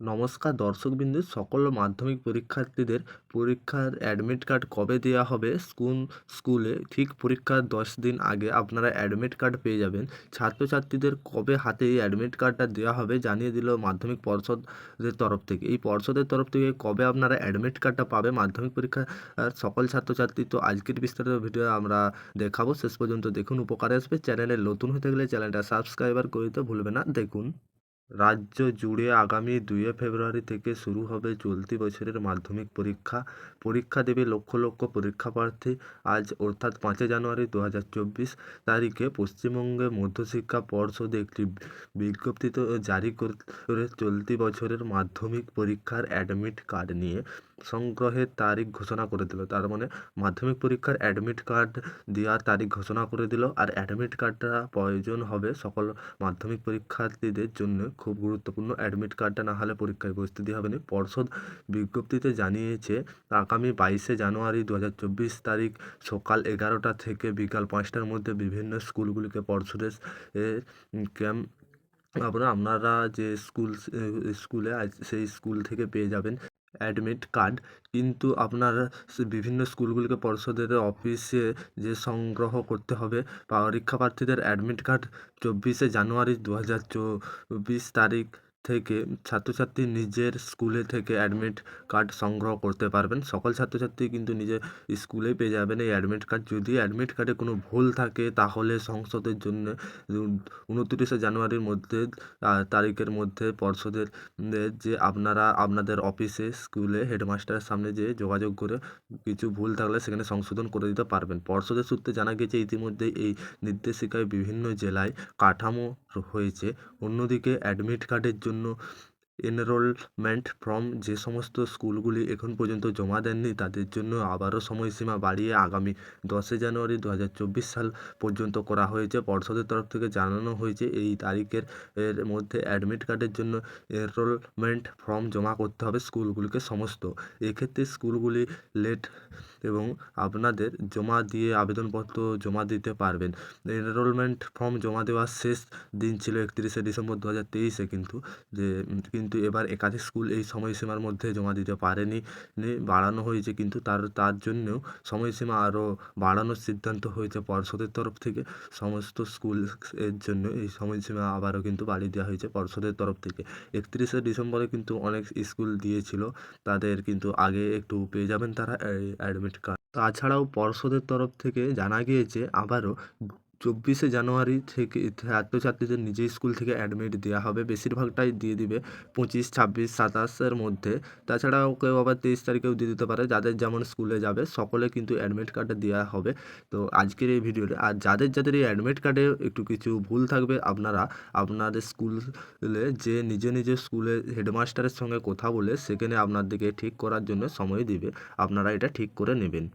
নমস্কার দর্শকবৃন্দ, সকল মাধ্যমিক পরীক্ষার্থীদের পরীক্ষার অ্যাডমিট কার্ড কবে দেওয়া হবে? স্কুল, স্কুলে ঠিক পরীক্ষার দশ দিন আগে আপনারা অ্যাডমিট কার্ড পেয়ে যাবেন। ছাত্রছাত্রীদের কবে হাতে এই অ্যাডমিট কার্ডটা দেওয়া হবে জানিয়ে দিল মাধ্যমিক পর্ষদের তরফ থেকে। এই পর্ষদের তরফ থেকে কবে আপনারা অ্যাডমিট কার্ডটা পাবে? মাধ্যমিক পরীক্ষার সকল ছাত্রছাত্রী তো আজকের বিস্তারিত ভিডিও আমরা দেখাবো। শেষ পর্যন্ত দেখুন, উপকারে আসবে। চ্যানেলে নতুন হতে গেলে চ্যানেলটা সাবস্ক্রাইবার করে দিতে ভুলবে না। দেখুন। রাজ্য জুড়ে আগামী দুয়ে ফেব্রুয়ারি থেকে শুরু হবে চলতি বছরের মাধ্যমিক পরীক্ষা। পরীক্ষা দেবে লক্ষ লক্ষ পরীক্ষাপ্রার্থী। আজ অর্থাৎ পাঁচই জানুয়ারি দু হাজার চব্বিশ তারিখে পশ্চিমবঙ্গে মধ্যশিক্ষা পর্ষদ একটি বিজ্ঞপ্তি জারি করে চলতি বছরের মাধ্যমিক পরীক্ষার অ্যাডমিট কার্ড নিয়ে সংগ্রহের তারিখ ঘোষণা করে দিল। তার মানে মাধ্যমিক পরীক্ষার অ্যাডমিট কার্ড দেওয়ার তারিখ ঘোষণা করে দিল। আর অ্যাডমিট কার্ডটা প্রয়োজন হবে সকল মাধ্যমিক পরীক্ষার্থীদের জন্য। খুব গুরুত্বপূর্ণ অ্যাডমিট কার্ডটা না হলে পরীক্ষায় বসতে হবে না। পর্ষদ বিজ্ঞপ্তিতে জানিয়েছে, আগামী বাইশে জানুয়ারি দু হাজার চব্বিশ তারিখ সকাল এগারোটা থেকে বিকাল পাঁচটার মধ্যে বিভিন্ন স্কুলগুলিকে পর্ষদের ক্যাম্প আপনারা আপনারা যে স্কুল স্কুলে সেই স্কুল থেকে পেয়ে যাবেন। অ্যাডমিট কার্ড কিন্তু আপনার বিভিন্ন স্কুলগুলিকে পর্ষদের অফিসে যে সংগ্রহ করতে হবে পরীক্ষা প্রার্থীদের অ্যাডমিট কার্ড চব্বিশে জানুয়ারি দু হাজার চব্বিশ তারিখ থেকে ছাত্রছাত্রী নিজের স্কুলে থেকে অ্যাডমিট কার্ড সংগ্রহ করতে পারবেন। সকল ছাত্রছাত্রী কিন্তু নিজের স্কুলেই পেয়ে যাবেন এই অ্যাডমিট কার্ড যদি অ্যাডমিট কার্ডে কোনো ভুল থাকে, তাহলে সংসদের জন্য উনত্রিশে জানুয়ারির মধ্যে তারিখের মধ্যে পর্ষদের যে আপনারা, আপনাদের অফিসে স্কুলে হেডমাস্টারের সামনে যেয়ে যোগাযোগ করে কিছু ভুল থাকলে সেখানে সংশোধন করে দিতে পারবেন। পর্ষদের সূত্রে জানা গেছে ইতিমধ্যে এই নির্দেশিকায় বিভিন্ন জেলায় কাঠামো হয়েছে। অন্যদিকে অ্যাডমিট কার্ডের জন্য এনরোলমেন্ট ফর্ম যে সমস্ত স্কুলগুলি এখন পর্যন্ত জমা দেননি তাদের জন্য আবারও সময়সীমা বাড়িয়ে আগামী দশই জানুয়ারি দু হাজার চব্বিশ সাল পর্যন্ত করা হয়েছে। পর্ষদের তরফ থেকে জানানো হয়েছে এই তারিখের এর মধ্যে অ্যাডমিট কার্ডের জন্য এনরোলমেন্ট ফর্ম জমা করতে হবে স্কুলগুলিকে সমস্ত। এক্ষেত্রে স্কুলগুলি লেট এবং আপনাদের জমা দিয়ে আবেদনপত্র জমা দিতে পারবেন। এনরোলমেন্ট ফর্ম জমা দেওয়ার শেষ দিন ছিল একত্রিশে ডিসেম্বর দু হাজার তেইশে কিন্তু যে উম, কিন্তু এবার একাধিক স্কুল এই সময়সীমার মধ্যে জমা দিতে পারেনি বাড়ানো হয়েছে। কিন্তু তার তার জন্যও সময়সীমা আরও বাড়ানোর সিদ্ধান্ত হয়েছে পর্ষদের তরফ থেকে। সমস্ত স্কুলের জন্য এই সময়সীমা আবারও কিন্তু বাড়িয়ে দেওয়া হয়েছে পর্ষদের তরফ থেকে। একত্রিশে ডিসেম্বরে কিন্তু অনেক স্কুল দিয়েছিল, তাদের কিন্তু আগে একটু পেয়ে যাবেন তারা অ্যাডমিট কার্ড। তাছাড়াও পর্ষদের তরফ থেকে জানা গিয়েছে আবারও চব্বিশে জানুয়ারি থেকে ছাত্রছাত্রীদের নিজের স্কুল থেকে অ্যাডমিট দেওয়া হবে। বেশিরভাগটাই দিয়ে দিবে পঁচিশ, ছাব্বিশ, সাতাশের মধ্যে। তাছাড়াও কেউ আবার তেইশ তারিখেও দিয়ে দিতে পারে। যাদের যেমন স্কুলে যাবে, সকলে কিন্তু অ্যাডমিট কার্ডটা দেওয়া হবে। তো আজকের এই ভিডিওতে, আর যাদের যাদের এই অ্যাডমিট কার্ডে একটু কিছু ভুল থাকবে, আপনারা আপনাদের স্কুলে যে নিজে নিজে স্কুলে হেডমাস্টারের সঙ্গে কথা বলে, সেখানে আপনাদেরকে ঠিক করার জন্য সময় দিবে। আপনারা এটা ঠিক করে নেবেন।